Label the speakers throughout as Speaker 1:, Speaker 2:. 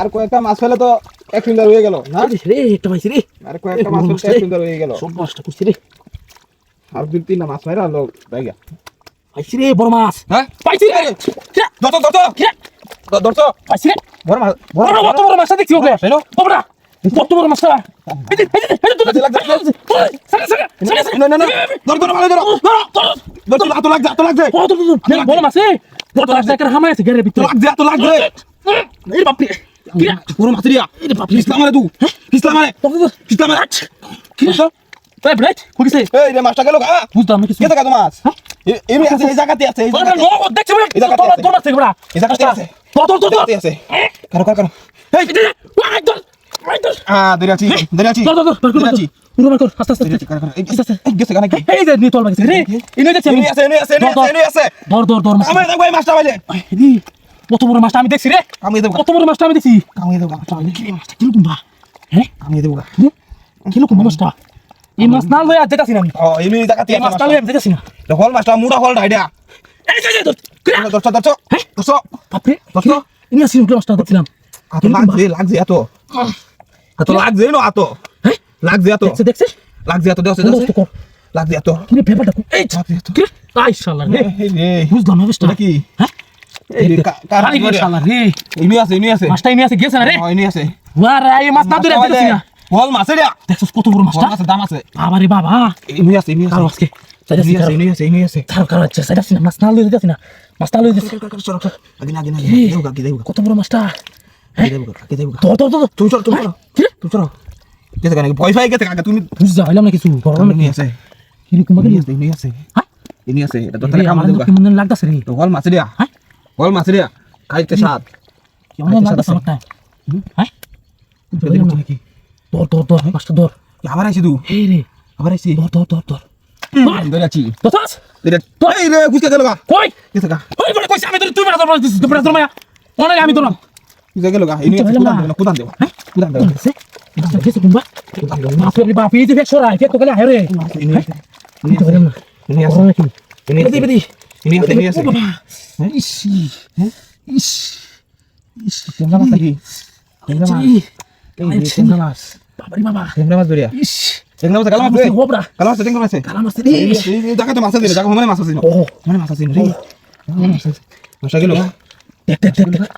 Speaker 1: আর কয়েকটা মাছ ফেলে তো এক সুন্দর হয়ে গেল না
Speaker 2: রে একটা পাইছি রে
Speaker 1: আর কয়েকটা মাছ ফেলতে এক
Speaker 2: মাছ।
Speaker 1: সুন্দর হয়ে গেল
Speaker 2: সব মাছটা করছি রে
Speaker 1: আর দুই তিনটা মাছ মারা লোক জায়গা
Speaker 2: পাইছি রে বড় মাছ
Speaker 1: হ্যাঁ
Speaker 2: পাইছি রে
Speaker 1: ধরতো ধরতো ধরতো
Speaker 2: পাইছি রে
Speaker 1: বড় মাছ
Speaker 2: বড়
Speaker 1: বড়
Speaker 2: বড় মাছটা দেখছি ওকে
Speaker 1: হেলো
Speaker 2: বাবা কত বড় মাছটা বড় মাছ বড় মাছটা কেন হামায় আছে গেরে ভিতরে
Speaker 1: লাগছে হাত লাগছে
Speaker 2: এই বাপরে কি
Speaker 1: পুরো মাছ দিয়া?
Speaker 2: এই বাপ
Speaker 1: ইসলাম মানে তুই ইসলাম মানে ইসলাম মানে
Speaker 2: কি রে? এই ব্রেড কইছে
Speaker 1: এই রে মাছটা গেল গা।
Speaker 2: বুঝতাম না কিছু
Speaker 1: কে টাকা মাছ এই আছে এই জায়গাতে আছে এই জায়গাতে
Speaker 2: নো দেখছ বড়
Speaker 1: এই জায়গাতে
Speaker 2: তোর
Speaker 1: আছে।
Speaker 2: মাছ বড়
Speaker 1: এই জায়গাতে আছে।
Speaker 2: তোর তোর তোর।
Speaker 1: আছে। কারও কারও কারও। এই
Speaker 2: ওয়াই তোর ওয়াই তোর।
Speaker 1: আ ধরে আছি
Speaker 2: তোর তোর তোর
Speaker 1: ধরে
Speaker 2: পুরো বার কর আস্তে আস্তে।
Speaker 1: কারও কারও।
Speaker 2: আস্তে আস্তে।
Speaker 1: গেছে কানে কি
Speaker 2: এই যে নিয়ে তোর লাগছে রে। ইনে দেখছি আমি
Speaker 1: আছে এনে আছে এনে আছে এনে আছে।
Speaker 2: ধর ধর ধর মাছ।
Speaker 1: আমি দেখো এই মাছটা পাইলে
Speaker 2: রে কত বড় মাছটা আমি দেখছি রে?
Speaker 1: কামিয়ে দেবো
Speaker 2: কত বড় মাছটা আমি দেখছি?
Speaker 1: কামিয়ে দেবো
Speaker 2: কি রে মাছটা কীরকম বা? হ্যাঁ?
Speaker 1: কামিয়ে দেবো
Speaker 2: কীরকম মাছটা? এই মাছ না লইয়া যেতাছি না আমি।
Speaker 1: এমনি জায়গাতে
Speaker 2: এই মাছটা। লইয়া যেতাছি না।
Speaker 1: হল মাছটা মুড়া হল ডাইডা দশটা দশটা
Speaker 2: হ্যাঁ? বাপরে
Speaker 1: দশটা
Speaker 2: ইনি আসি মাছটা দেখছিলাম?
Speaker 1: এত লাগছে লাগছে এত। এত লাগছে না এত।
Speaker 2: হ্যাঁ?
Speaker 1: লাগছে এত।
Speaker 2: দেখছে দেখছে?
Speaker 1: লাগছে এত
Speaker 2: বন্ধ কর
Speaker 1: লাগছে এত।
Speaker 2: কি রে পেপারটা এই আই শালা রে। বুঝলাম না
Speaker 1: কি?
Speaker 2: হ্যাঁ? কত বড় মাছটা?
Speaker 1: দাম আছে।
Speaker 2: বাবা।
Speaker 1: আছে আছে।
Speaker 2: বড় মাছটা?
Speaker 1: ভয় ফাই গেছে কাকা? তুমি
Speaker 2: বুঝতে পারলাম না কিছু গরম
Speaker 1: ইনি আছে। ইনি আছে ইনি আছে।
Speaker 2: হ্যাঁ?
Speaker 1: আছে এটা তো তাহলে কাম
Speaker 2: আমার
Speaker 1: দেবো
Speaker 2: কি মনে লাগতাছে রে।
Speaker 1: তো হল মাছে দিয়া
Speaker 2: হ্যাঁ?
Speaker 1: হল মাছে দিয়া খাইতে স্বাদ।
Speaker 2: কি মনে লাগতাছে আমার হ্যাঁ? ধর ধর ধর। মাছটা ধর
Speaker 1: আবার আইছি তুই
Speaker 2: এই রে।
Speaker 1: আবার আইছি।
Speaker 2: ধর ধর ধর ধর।
Speaker 1: ধরে আছি।
Speaker 2: দতাস
Speaker 1: ধরে। এই রে কুচকে গেল গা।
Speaker 2: কই?
Speaker 1: গেছে গা
Speaker 2: ওই বলে কইছি আমি তোর তুই মারা ধর দিছিস তুই মারা ধর মায়া। অনেক আমি ধরলাম।
Speaker 1: কুচকে গেল গা। ইনি আছে কুদান দেবো দেবো কুদান দেবো
Speaker 2: সে মাছ গেছে কুম্বা মাছ রে এই যে ফেক সরাই ফেক তো গেলে হায় রে।
Speaker 1: ইনি আছে
Speaker 2: আমি তো গেলাম না।
Speaker 1: ইনি আছে
Speaker 2: গরম নাকি
Speaker 1: ইনি আছে ইনি আছে
Speaker 2: ও বাবা ইস ইস ইস
Speaker 1: টেংরা মাছ নাকি টেংরা মাছ এই টেংরা মাছ
Speaker 2: বাবা রে বাবা
Speaker 1: টেংরা মাছ ধরিয়া
Speaker 2: ইস
Speaker 1: টেংরা মাছ কালা মাছ রে
Speaker 2: হোবরা
Speaker 1: কালা মাছ টেংরা মাছ
Speaker 2: কালা মাছ রে
Speaker 1: জায়গা তো মাছ আছে জায়গা মানে মাছ আছে
Speaker 2: ও
Speaker 1: মানে মাছ আছে রে মাছ গেল
Speaker 2: দেখ দেখ দেখ দেখ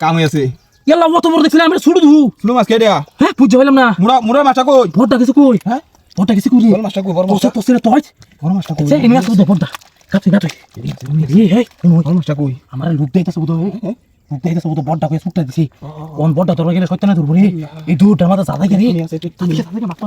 Speaker 1: কাম হয়েছে
Speaker 2: ইয়াল্লা অত বড় দেখছিলাম আমি ছুড়ে ধু
Speaker 1: ফুলো মাছ কে দিয়া।
Speaker 2: হ্যাঁ বুঝতে পারলাম না।
Speaker 1: মুড়া মুড়া মাছটা কই?
Speaker 2: ভোটটা কিছু কই?
Speaker 1: হ্যাঁ
Speaker 2: ভোটটা কিছু কই?
Speaker 1: বড় মাছটা কই? বড় মাছটা।
Speaker 2: তোর সিনা তোর
Speaker 1: বড় মাছটা কই?
Speaker 2: সে ইনি আসু দে ভোটটা কাপি কাপি রে হে
Speaker 1: বড় মাছটা কই?
Speaker 2: আমার লুক দেইতাছে বুঝো লুক দেইতাছে বুঝো বড়টা কই সুটটা দিছি। কোন বড়টা তোর গেলে সত্য না ধরবো রে? এই দুটা মাথা সাদা গেরে গেরে মাথা